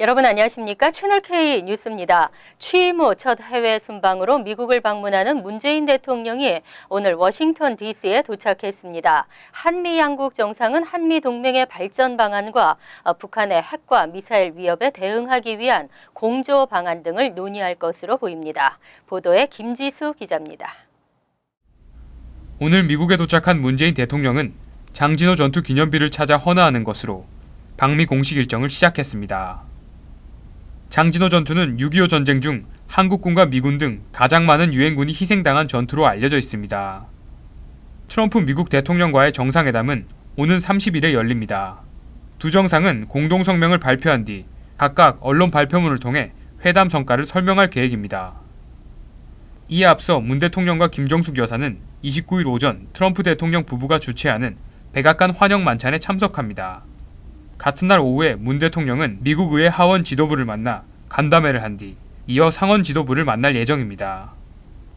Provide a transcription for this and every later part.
여러분 안녕하십니까? 채널K 뉴스입니다. 취임 후 첫 해외 순방으로 미국을 방문하는 문재인 대통령이 오늘 워싱턴 DC에 도착했습니다. 한미 양국 정상은 한미 동맹의 발전 방안과 어, 북한의 핵과 미사일 위협에 대응하기 위한 공조 방안 등을 논의할 것으로 보입니다. 보도에 김지수 기자입니다. 오늘 미국에 도착한 문재인 대통령은 장진호 전투 기념비를 찾아 헌화하는 것으로 방미 공식 일정을 시작했습니다. 장진호 전투는 6.25 전쟁 중 한국군과 미군 등 가장 많은 유엔군이 희생당한 전투로 알려져 있습니다. 트럼프 미국 대통령과의 정상회담은 오는 30일에 열립니다. 두 정상은 공동 성명을 발표한 뒤 각각 언론 발표문을 통해 회담 성과를 설명할 계획입니다. 이에 앞서 문 대통령과 김정숙 여사는 29일 오전 트럼프 대통령 부부가 주최하는 백악관 환영 만찬에 참석합니다. 같은 날 오후에 문 대통령은 미국 의회 하원 지도부를 만나 간담회를 한 뒤 이어 상원 지도부를 만날 예정입니다.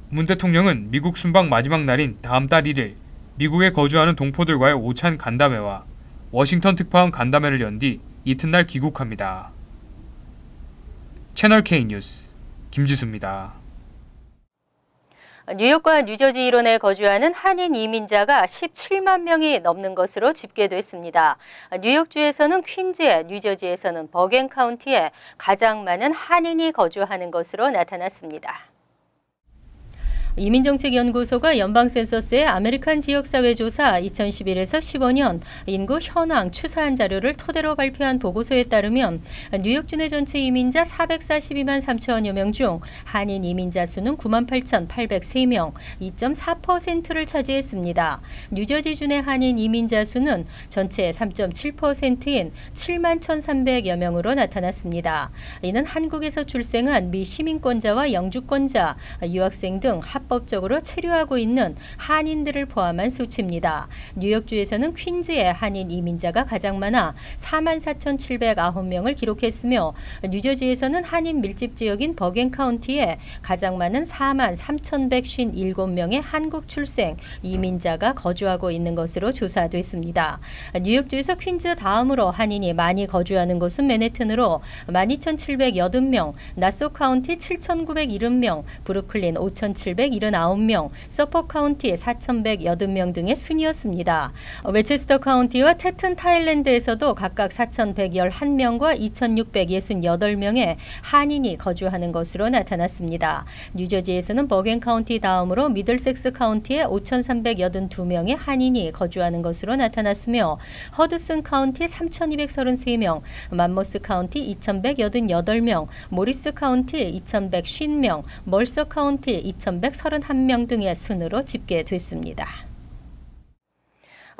문 대통령은 미국 순방 마지막 날인 다음 달 1일 미국에 거주하는 동포들과의 오찬 간담회와 워싱턴 특파원 간담회를 연 뒤 이튿날 귀국합니다. 채널 K 뉴스 김지수입니다. 뉴욕과 뉴저지 일원에 거주하는 한인 이민자가 17만 명이 넘는 것으로 집계됐습니다. 뉴욕주에서는 퀸즈에, 뉴저지에서는 버겐 카운티에 가장 많은 한인이 거주하는 것으로 나타났습니다. 이민정책연구소가 연방센서스의 아메리칸 지역사회조사 2011에서 15년 인구 현황 추사한 자료를 토대로 발표한 보고서에 따르면 뉴욕주 내 전체 이민자 442만 3천여 명 중 한인 이민자 수는 9만 8,803명, 2.4%를 차지했습니다. 뉴저지 주 내 한인 이민자 수는 전체의 3.7%인 7만 1,300여 명으로 나타났습니다. 이는 한국에서 출생한 미 시민권자와 영주권자, 유학생 등합 법적으로 체류하고 있는 한인들을 포함한 수치입니다. 뉴욕주에서는 퀸즈에 한인 이민자가 가장 많아 44,709명을 기록했으며 뉴저지에서는 한인 밀집 지역인 버겐 카운티에 가장 많은 4만 3,157명의 한국 출생 이민자가 거주하고 있는 것으로 조사됐습니다. 뉴욕주에서 퀸즈 다음으로 한인이 많이 거주하는 곳은 맨해튼으로 12,780명, 나소 카운티 7,970명, 브루클린 5,779명, 서퍼 카운티 4,180명 등의 순이었습니다. 웨체스터 카운티와 테튼 타일랜드에서도 각각 4,111명과 2,668명의 한인이 거주하는 것으로 나타났습니다. 뉴저지에서는 버겐 카운티 다음으로 미들섹스 카운티에 5,382명의 한인이 거주하는 것으로 나타났으며 허드슨 카운티 3,233명, 맘모스 카운티 2,188명, 모리스 카운티 2,150명, 멀서 카운티 2,131명 등의 순으로 집계됐습니다.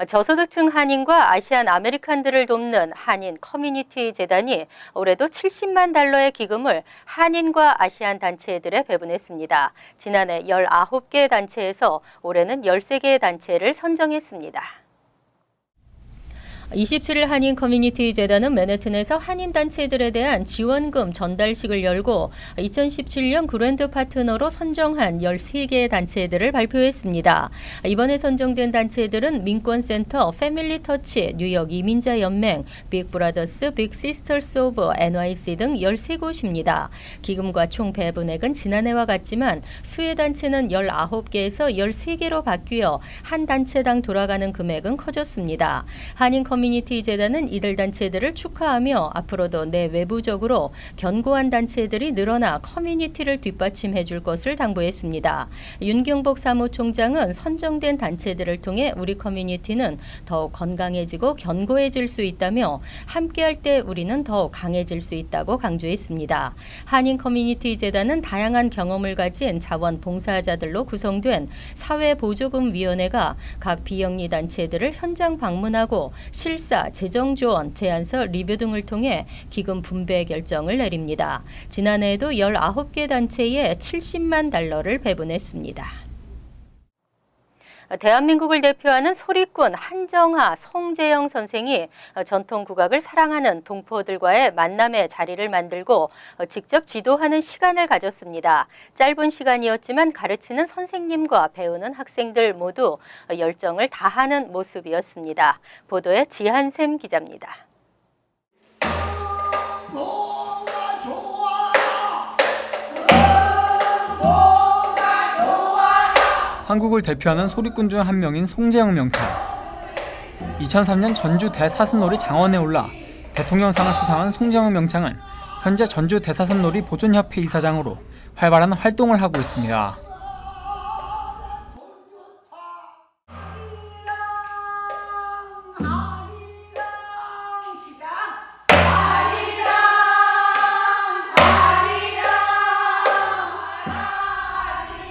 저소득층 한인과 아시안 아메리칸들을 돕는 한인 커뮤니티 재단이 올해도 70만 달러의 기금을 한인과 아시안 단체들에 배분했습니다. 지난해 19개 단체에서 올해는 13개 단체를 선정했습니다. 27일 한인 커뮤니티 재단은 맨해튼에서 한인 단체들에 대한 지원금 전달식을 열고 2017년 그랜드 파트너로 선정한 13개의 단체들을 발표했습니다. 이번에 선정된 단체들은 민권센터, 패밀리 터치, 뉴욕 이민자 연맹, 빅브라더스, 빅시스터스 오브 NYC 등 13곳입니다. 기금과 총 배분액은 지난해와 같지만 수혜 단체는 19개에서 13개로 바뀌어 한 단체당 돌아가는 금액은 커졌습니다. 한인 커뮤니티 재단은 이들 단체들을 축하하며 앞으로도 내 외부적으로 견고한 단체들이 늘어나 커뮤니티를 뒷받침해 줄 것을 당부했습니다. 윤경복 사무총장은 선정된 단체들을 통해 우리 커뮤니티는 더욱 건강해지고 견고해질 수 있다며 함께할 때 우리는 더욱 강해질 수 있다고 강조했습니다. 한인 커뮤니티 재단은 다양한 경험을 가진 자원 봉사자들로 구성된 사회보조금위원회가 각 비영리 단체들을 현장 방문하고 실 사, 재정 지원, 제안서 리뷰 등을 통해 기금 분배 결정을 내립니다. 지난해에도 19개 단체에 70만 달러를 배분했습니다. 대한민국을 대표하는 소리꾼 한정하, 송재영 선생이 전통 국악을 사랑하는 동포들과의 만남의 자리를 만들고 직접 지도하는 시간을 가졌습니다. 짧은 시간이었지만 가르치는 선생님과 배우는 학생들 모두 열정을 다하는 모습이었습니다. 보도에 지한샘 기자입니다. 한국을 대표하는 소리꾼 중 한 명인 송재영 명창. 2003년 전주 대사슴놀이 장원에 올라 대통령상을 수상한 송재영 명창은 현재 전주 대사슴놀이 보존협회 이사장으로 활발한 활동을 하고 있습니다.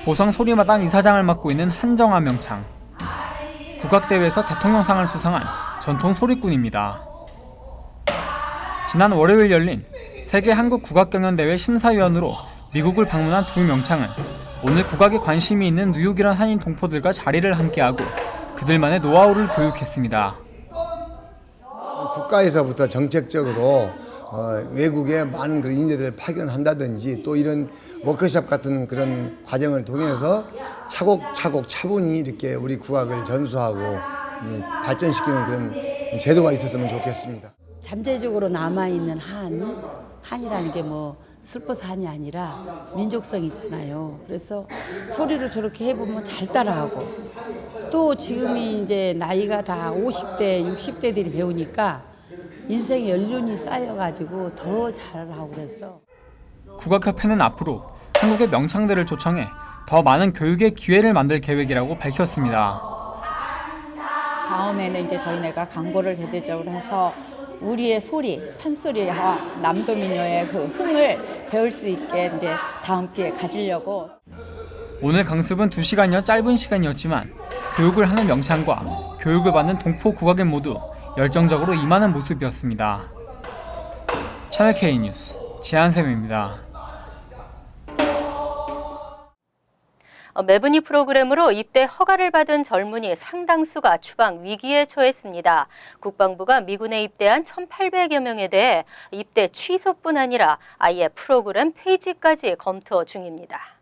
보성 소리마당 이사장을 맡고 있는 한정아 명창. 국악대회에서 대통령상을 수상한 전통 소리꾼입니다. 지난 월요일 열린 세계 한국 국악경연대회 심사위원으로 미국을 방문한 두 명창은 오늘 국악에 관심이 있는 뉴욕이란 한인 동포들과 자리를 함께하고 그들만의 노하우를 교육했습니다. 국가에서부터 정책적으로 어, 외국에 많은 그런 인재들을 파견한다든지 또 이런 워크숍 같은 그런 과정을 통해서 차곡차곡 차분히 이렇게 우리 국악을 전수하고 음, 발전시키는 그런 제도가 있었으면 좋겠습니다. 잠재적으로 남아있는 한, 한이라는 게 뭐 슬퍼서 한이 아니라 민족성이잖아요. 그래서 소리를 저렇게 해보면 잘 따라하고 또 지금이 이제 나이가 다 50대, 60대들이 배우니까 인생의 연륜이 쌓여가지고 더 잘하고 그래서 국악협회는 앞으로 한국의 명창들을 초청해 더 많은 교육의 기회를 만들 계획이라고 밝혔습니다. 다음에는 이제 저희네가 광고를 대대적으로 해서 우리의 소리, 판소리와 남도민요의 그 흥을 배울 수 있게 이제 다음 기회에 가지려고 오늘 강습은 2시간여 짧은 시간이었지만 교육을 하는 명창과 교육을 받는 동포 국악인 모두 열정적으로 임하는 모습이었습니다. 채널 K 뉴스 지한샘입니다. 어, 매분이 프로그램으로 입대 허가를 받은 젊은이 상당수가 추방 위기에 처했습니다. 국방부가 미군에 입대한 1,800여 명에 대해 입대 취소뿐 아니라 아예 프로그램 폐지까지 검토 중입니다.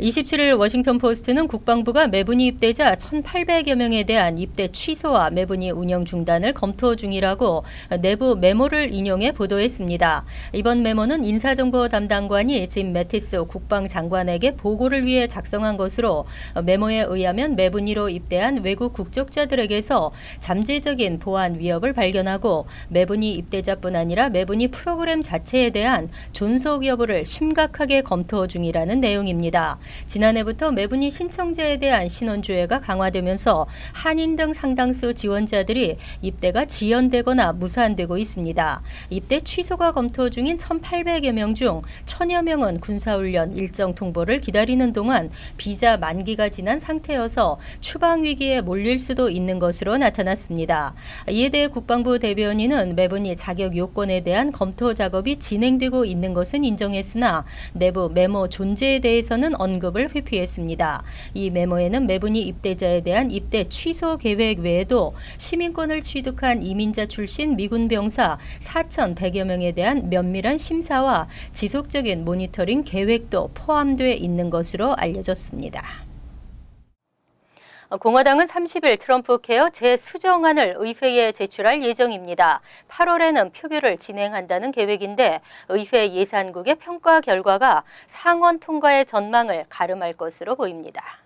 27일 워싱턴 포스트는 국방부가 매분이 입대자 1,800여 명에 대한 입대 취소와 매분이 운영 중단을 검토 중이라고 내부 메모를 인용해 보도했습니다. 이번 메모는 인사정보 담당관이 짐 매티스 국방장관에게 보고를 위해 작성한 것으로 메모에 의하면 매분이로 입대한 외국 국적자들에게서 잠재적인 보안 위협을 발견하고 매분이 입대자뿐 아니라 매분이 프로그램 자체에 대한 존속 여부를 심각하게 검토 중이라는 내용입니다. 지난해부터 매분이 신청자에 대한 신원조회가 강화되면서 한인 등 상당수 지원자들이 입대가 지연되거나 무산되고 있습니다. 입대 취소가 검토 중인 1,800여 명 중 1,000여 명은 군사훈련 일정 통보를 기다리는 동안 비자 만기가 지난 상태여서 추방 위기에 몰릴 수도 있는 것으로 나타났습니다. 이에 대해 국방부 대변인은 매분이 자격 요건에 대한 검토 작업이 진행되고 있는 것은 인정했으나 내부 메모 존재에 대해서는 언 급을 회피했습니다. 이 메모에는 매분이 입대자에 대한 입대 취소 계획 외에도 시민권을 취득한 이민자 출신 미군 병사 4,100여 명에 대한 면밀한 심사와 지속적인 모니터링 계획도 포함돼 있는 것으로 알려졌습니다. 공화당은 30일 트럼프 케어 재수정안을 의회에 제출할 예정입니다. 8월에는 표결을 진행한다는 계획인데 의회 예산국의 평가 결과가 상원 통과의 전망을 가름할 것으로 보입니다.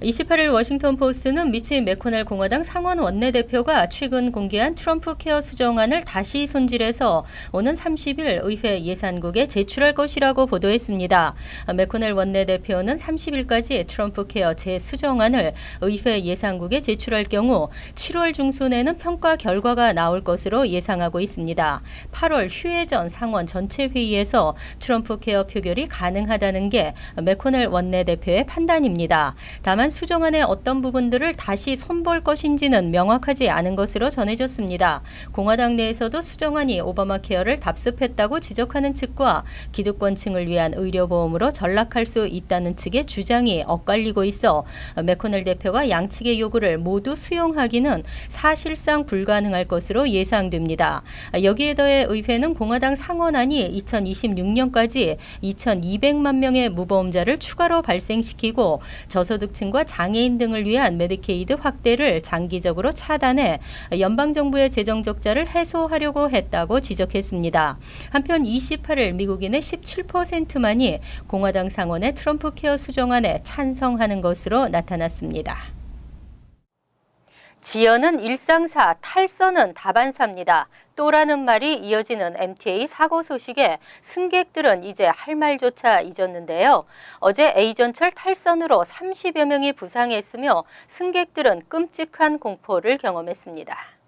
28일 워싱턴 포스트는 미치 메코넬 공화당 상원 원내대표가 최근 공개한 트럼프 케어 수정안을 다시 손질해서 오는 30일 의회 예산국에 제출할 것이라고 보도했습니다. 메코넬 원내대표는 30일까지 트럼프 케어 재수정안을 의회 예산국에 제출할 경우 7월 중순에는 평가 결과가 나올 것으로 예상하고 있습니다. 8월 휴회 전 상원 전체 회의에서 트럼프 케어 표결이 가능하다는 게 메코넬 원내대표의 판단입니다. 다만 수정안의 어떤 부분들을 다시 손볼 것인지는 명확하지 않은 것으로 전해졌습니다. 공화당 내에서도 수정안이 오바마 케어를 답습했다고 지적하는 측과 기득권층을 위한 의료보험으로 전락할 수 있다는 측의 주장이 엇갈리고 있어 메코넬 대표가 양측의 요구를 모두 수용하기는 사실상 불가능할 것으로 예상됩니다. 여기에 더해 의회는 공화당 상원안이 2026년까지 2,200만 명의 무보험자를 추가로 발생시키고 저소득층 과 여성과 장애인 등을 위한 메디케이드 확대를 장기적으로 차단해 연방 정부의 재정 적자를 해소하려고 했다고 지적했습니다. 한편 28일 미국인의 17%만이 공화당 상원의 트럼프 케어 수정안에 찬성하는 것으로 나타났습니다. 지연은 일상사, 탈선은 다반사입니다. 또라는 말이 이어지는 MTA 사고 소식에 승객들은 이제 할 말조차 잊었는데요. 어제 A전철 탈선으로 30여 명이 부상했으며 승객들은 끔찍한 공포를 경험했습니다.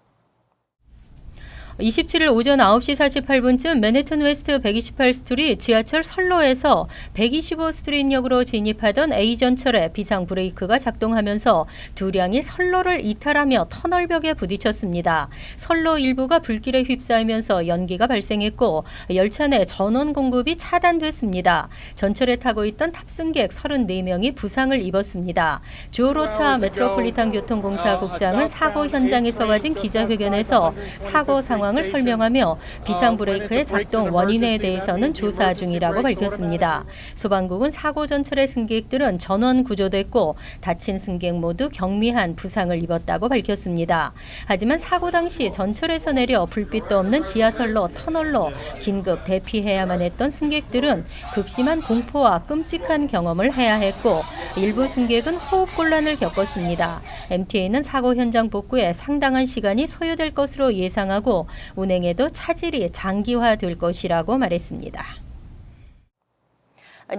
27일 오전 9시 48분쯤 맨해튼 웨스트 128 스트리트 지하철 선로에서 125 스트리트역으로 진입하던 A전철의 비상 브레이크가 작동하면서 두 량이 선로를 이탈하며 터널벽에 부딪혔습니다. 선로 일부가 불길에 휩싸이면서 연기가 발생했고 열차 내 전원 공급이 차단됐습니다. 전철에 타고 있던 탑승객 34명이 부상을 입었습니다. 조로타 메트로폴리탄 교통공사 국장은 사고 현장에서 가진 기자회견에서 사고 상황 을 설명하며 비상 브레이크의 작동 원인에 대해서는 조사 중이라고 밝혔습니다. 소방국은 사고 전철의 승객들은 전원 구조됐고 다친 승객 모두 경미한 부상을 입었다고 밝혔습니다. 하지만 사고 당시 전철에서 내려 불빛도 없는 지하선로 터널로 긴급 대피해야만 했던 승객들은 극심한 공포와 끔찍한 경험을 해야 했고 일부 승객은 호흡 곤란을 겪었습니다. MTA는 사고 현장 복구에 상당한 시간이 소요될 것으로 예상하고 운행에도 차질이 장기화될 것이라고 말했습니다.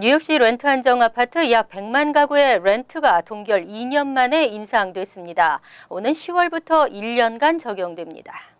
뉴욕시 렌트 한정 아파트 약 100만 가구의 렌트가 동결 2년 만에 인상됐습니다. 오는 10월부터 1년간 적용됩니다.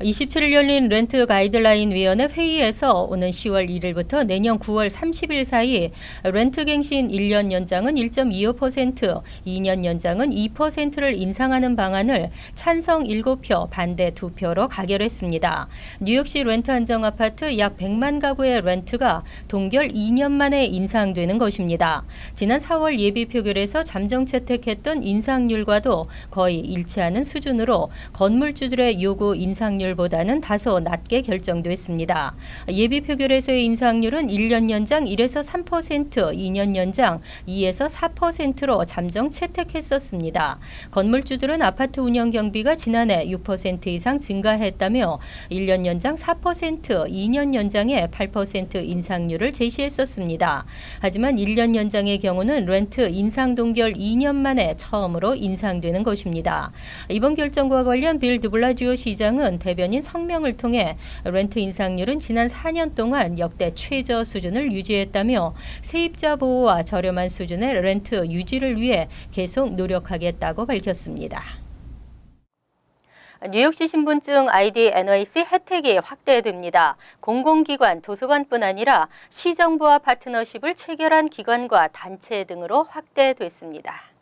27일 열린 렌트 가이드라인 위원회 회의에서 오는 10월 1일부터 내년 9월 30일 사이 렌트 갱신 1년 연장은 1.25%, 2년 연장은 2%를 인상하는 방안을 찬성 7표, 반대 2표로 가결했습니다. 뉴욕시 렌트 한정 아파트 약 100만 가구의 렌트가 동결 2년 만에 인상되는 것입니다. 지난 4월 예비 표결에서 잠정 채택했던 인상률과도 거의 일치하는 수준으로 건물주들의 요구 인상률 보다는 다소 낮게 결정됐습니다. 예비 표결에서의 인상률은 1년 연장 1에서 3%, 2년 연장 2에서 4%로 잠정 채택했었습니다. 건물주들은 아파트 운영 경비가 지난해 6% 이상 증가했다며 1년 연장 4%, 2년 연장에 8% 인상률을 제시했었습니다. 하지만 1년 연장의 경우는 렌트 인상 동결 2년 만에 처음으로 인상되는 것입니다. 이번 결정과 관련 빌 드블라지오 시장은 대 변인 성명을 통해 렌트 인상률은 지난 4년 동안 역대 최저 수준을 유지했다며 세입자 보호와 저렴한 수준의 렌트 유지를 위해 계속 노력하겠다고 밝혔습니다. 뉴욕시 신분증 ID NYC 혜택이 확대됩니다. 공공기관, 도서관뿐 아니라 시정부와 파트너십을 체결한 기관과 단체 등으로 확대됐습니다.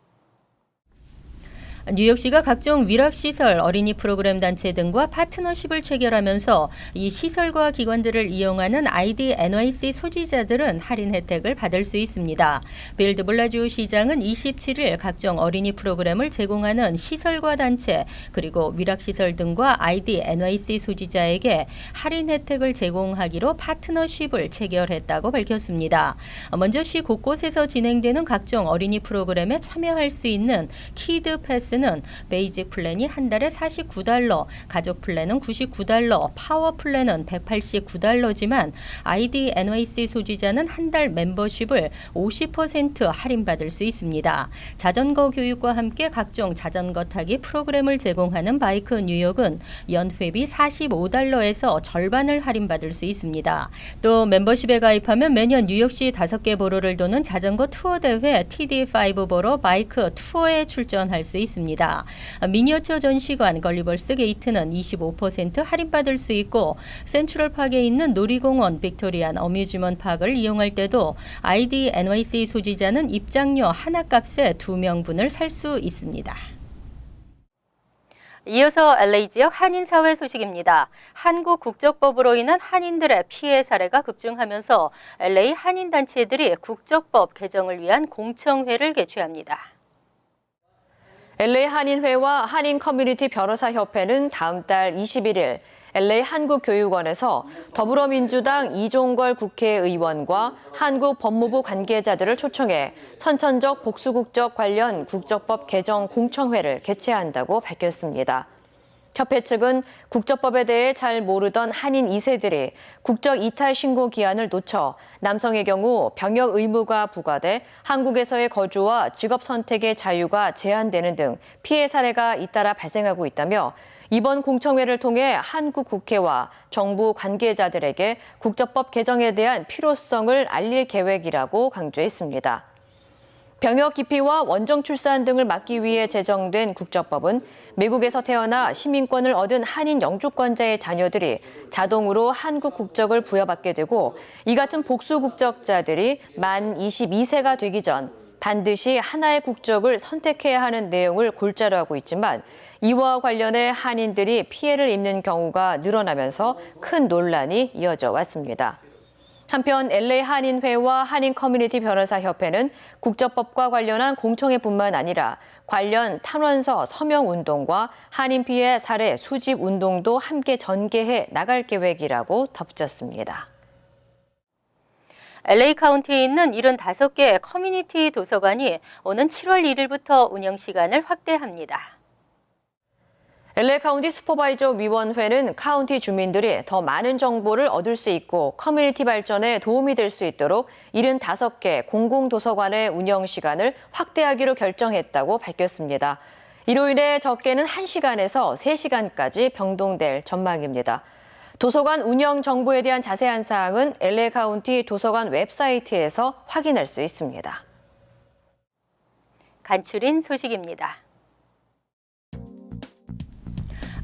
뉴욕시가 각종 위락시설, 어린이 프로그램 단체 등과 파트너십을 체결하면서 이 시설과 기관들을 이용하는 ID NYC 소지자들은 할인 혜택을 받을 수 있습니다. 빌드 블라지오 시장은 27일 각종 어린이 프로그램을 제공하는 시설과 단체 그리고 위락시설 등과 ID NYC 소지자에게 할인 혜택을 제공하기로 파트너십을 체결했다고 밝혔습니다. 먼저 시 곳곳에서 진행되는 각종 어린이 프로그램에 참여할 수 있는 키드 패스 는 베이직 플랜이 한 달에 49달러, 가족 플랜은 99달러, 파워 플랜은 189달러지만 ID NYC 소지자는 한 달 멤버십을 50% 할인받을 수 있습니다. 자전거 교육과 함께 각종 자전거 타기 프로그램을 제공하는 바이크 뉴욕은 연회비 45달러에서 절반을 할인받을 수 있습니다. 또 멤버십에 가입하면 매년 뉴욕시 5개 보로를 도는 자전거 투어 대회 TD5 보로 바이크 투어에 출전할 수 있습니다. 있습니다. 미니어처 전시관 걸리벌스 게이트는 25% 할인받을 수 있고 센트럴 파크에 있는 놀이공원 빅토리안 어뮤즈먼트 파크를 이용할 때도 ID NYC 소지자는 입장료 하나 값에 두 명분을 살 수 있습니다. 이어서 LA 지역 한인 사회 소식입니다. 한국 국적법으로 인한 한인들의 피해 사례가 급증하면서 LA 한인 단체들이 국적법 개정을 위한 공청회를 개최합니다. LA 한인회와 한인 커뮤니티 변호사 협회는 다음 달 21일 LA 한국교육원에서 더불어민주당 이종걸 국회의원과 한국 법무부 관계자들을 초청해 선천적 복수국적 관련 국적법 개정 공청회를 개최한다고 밝혔습니다. 협회 측은 국적법에 대해 잘 모르던 한인 2세들이 국적 이탈 신고 기한을 놓쳐 남성의 경우 병역 의무가 부과돼 한국에서의 거주와 직업 선택의 자유가 제한되는 등 피해 사례가 잇따라 발생하고 있다며 이번 공청회를 통해 한국 국회와 정부 관계자들에게 국적법 개정에 대한 필요성을 알릴 계획이라고 강조했습니다. 병역 기피와 원정 출산 등을 막기 위해 제정된 국적법은 미국에서 태어나 시민권을 얻은 한인 영주권자의 자녀들이 자동으로 한국 국적을 부여받게 되고 이 같은 복수 국적자들이 만 22세가 되기 전 반드시 하나의 국적을 선택해야 하는 내용을 골자로 하고 있지만 이와 관련해 한인들이 피해를 입는 경우가 늘어나면서 큰 논란이 이어져 왔습니다. 한편 LA 한인회와 한인 커뮤니티 변호사 협회는 국적법과 관련한 공청회뿐만 아니라 관련 탄원서 서명 운동과 한인 피해 사례 수집 운동도 함께 전개해 나갈 계획이라고 덧붙였습니다. LA 카운티에 있는 75개 커뮤니티 도서관이 오는 7월 1일부터 운영 시간을 확대합니다. LA 카운티 슈퍼바이저 위원회는 카운티 주민들이 더 많은 정보를 얻을 수 있고 커뮤니티 발전에 도움이 될 수 있도록 75개 공공도서관의 운영 시간을 확대하기로 결정했다고 밝혔습니다. 이로 인해 적게는 1시간에서 3시간까지 변동될 전망입니다. 도서관 운영 정보에 대한 자세한 사항은 LA 카운티 도서관 웹사이트에서 확인할 수 있습니다. 간추린 소식입니다.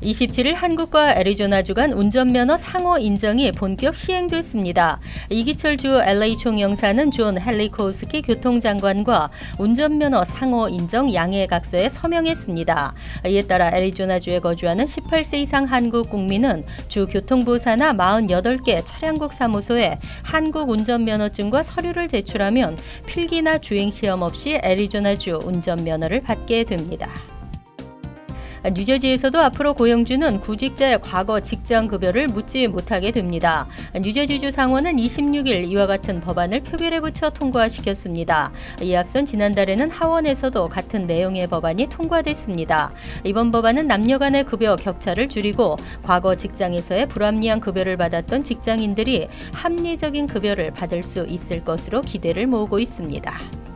27일 한국과 애리조나주 간 운전면허 상호 인정이 본격 시행됐습니다. 이기철 주 LA 총영사는 존 헬리코스키 교통장관과 운전면허 상호 인정 양해각서에 서명했습니다. 이에 따라 애리조나주에 거주하는 18세 이상 한국 국민은 주 산하 48개 차량국 사무소에 한국 운전면허증과 서류를 제출하면 필기나 주행시험 없이 애리조나주 운전면허를 받게 됩니다. 뉴저지에서도 앞으로 고용주는 구직자의 과거 직장 급여를 묻지 못하게 됩니다. 뉴저지주 상원은 26일 이와 같은 법안을 표결에 붙여 통과시켰습니다. 이에 앞선 지난달에는 하원에서도 같은 내용의 법안이 통과됐습니다. 이번 법안은 남녀 간의 급여 격차를 줄이고 과거 직장에서의 불합리한 급여를 받았던 직장인들이 합리적인 급여를 받을 수 있을 것으로 기대를 모으고 있습니다.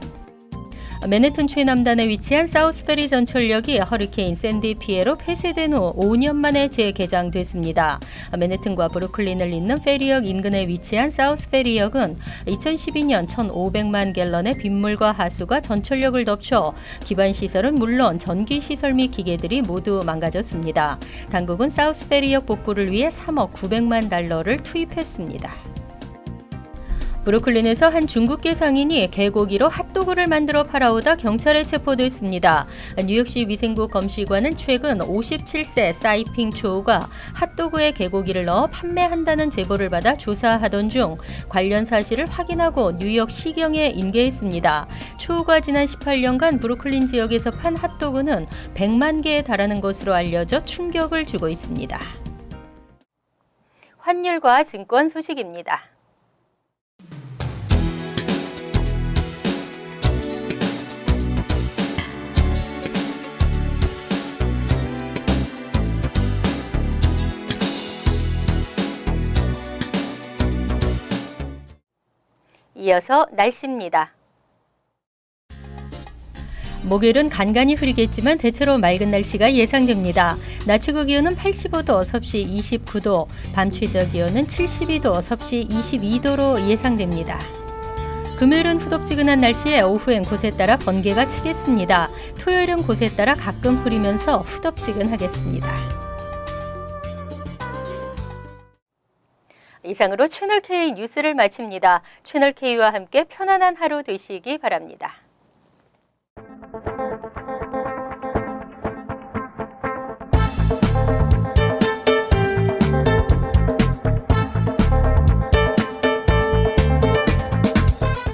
맨해튼 최남단에 위치한 사우스페리 전철역이 허리케인 샌디 피해로 폐쇄된 후 5년 만에 재개장됐습니다. 맨해튼과 브루클린을 잇는 페리역 인근에 위치한 사우스페리역은 2012년 1,500만 갤런의 빗물과 하수가 전철역을 덮쳐 기반 시설은 물론 전기 시설 및 기계들이 모두 망가졌습니다. 당국은 사우스페리역 복구를 위해 3억 900만 달러를 투입했습니다. 브루클린에서 한 중국계 상인이 개고기로 핫도그를 만들어 팔아오다 경찰에 체포됐습니다. 뉴욕시 위생부 검시관은 최근 57세 사이핑 초우가 핫도그에 개고기를 넣어 판매한다는 제보를 받아 조사하던 중 관련 사실을 확인하고 뉴욕 시경에 인계했습니다. 초우가 지난 18년간 브루클린 지역에서 판 핫도그는 100만 개에 달하는 것으로 알려져 충격을 주고 있습니다. 환율과 증권 소식입니다. 이어서 날씨입니다. 목요일은 간간히 흐리겠지만 대체로 맑은 날씨가 예상됩니다. 낮 최고 기온은 85도, 섭씨 29도, 밤 최저 기온은 72도, 섭씨 22도로 예상됩니다. 금요일은 후덥지근한 날씨에 오후엔 곳에 따라 번개가 치겠습니다. 토요일은 곳에 따라 가끔 흐리면서 후덥지근하겠습니다. 이상으로 채널K 뉴스를 마칩니다. 채널K와 함께 편안한 하루 되시기 바랍니다.